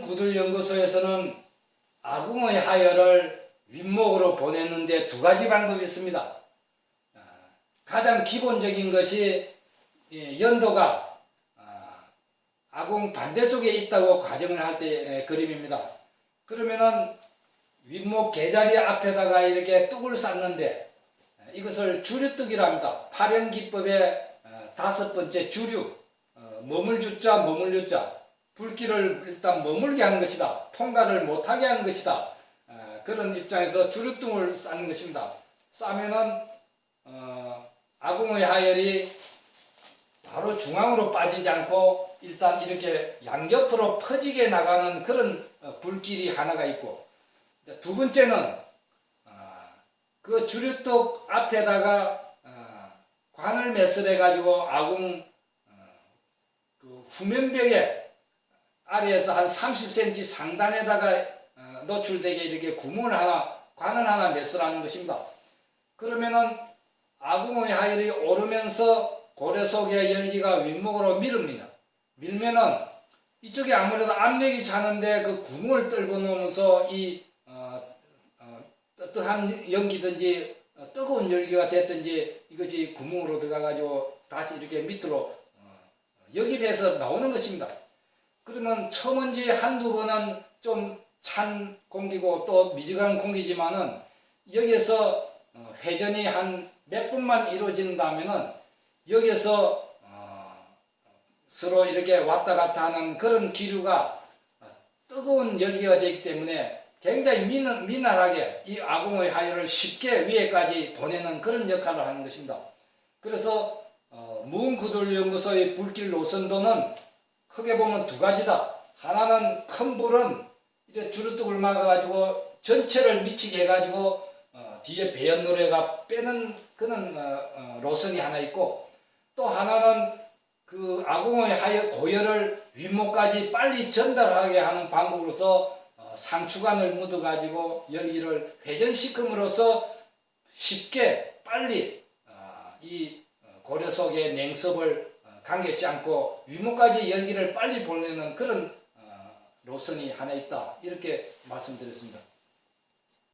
무구들연구소에서는 아궁의 하열을 윗목으로 보내는데 두 가지 방법이 있습니다. 아, 가장 기본적인 것이 예, 연도가 아, 아궁 반대쪽에 있다고 가정을 할 때 그림입니다. 그러면은 윗목 개자리 앞에다가 이렇게 뚝을 쌓는데 이것을 주류뚝이랍니다. 파령 기법의 어, 다섯 번째 주류 어, 머물 주자 머물주자 불길을 일단 머물게 하는 것이다. 통과를 못하게 하는 것이다. 어, 그런 입장에서 주류등을 쌓는 것입니다. 싸면은 어, 아궁의 하열이 바로 중앙으로 빠지지 않고 일단 이렇게 양옆으로 퍼지게 나가는 그런 어, 불길이 하나가 있고 두 번째는 아, 그 주류떡 앞에다가 아, 관을 매설해 가지고 아궁 어, 그 후면벽에 아래에서 한 30cm 상단에다가 어, 노출되게 이렇게 구멍을 하나 관을 하나 매설하는 것입니다. 그러면은 아궁의 하열이 오르면서 고래 속의 열기가 윗목으로 밀습니다. 밀면은 이쪽에 아무래도 압력이 차는데 그 구멍을 뚫고 놓으면서 이 어, 어, 어떠한 연기든지 어, 뜨거운 열기가 됐든지 이것이 구멍으로 들어가 가지고 다시 이렇게 밑으로 어, 역입해서 나오는 것입니다. 그러면 처음인지 한두 번은 좀 찬 공기고 또 미지근한 공기지만은 여기에서 어, 회전이 한 몇 분만 이루어진다면은 여기에서 어, 서로 이렇게 왔다 갔다 하는 그런 기류가 어, 뜨거운 열기가 되기 때문에 굉장히 미는, 미나하게 이 아궁의 하열을 쉽게 위에까지 보내는 그런 역할을 하는 것입니다. 그래서 어, 무은구들연구소의 불길 노선도는 크게 보면 두 가지다. 하나는 큰 불은 이제 주르뚝을 막아가지고 전체를 미치게 해가지고 어, 뒤에 배연 노래가 빼는 그런 어, 어, 노선이 하나 있고 또 하나는 그 아궁의 하열 고열을 윗목까지 빨리 전달하게 하는 방법으로서 어, 상추관을 묻어가지고 열기를 회전시킴으로써 쉽게 빨리 어, 이 어, 고려 속의 냉섭을 어, 감겠지 않고 윗목까지 열기를 빨리 보내는 그런 어, 로선이 하나 있다 이렇게 말씀드렸습니다.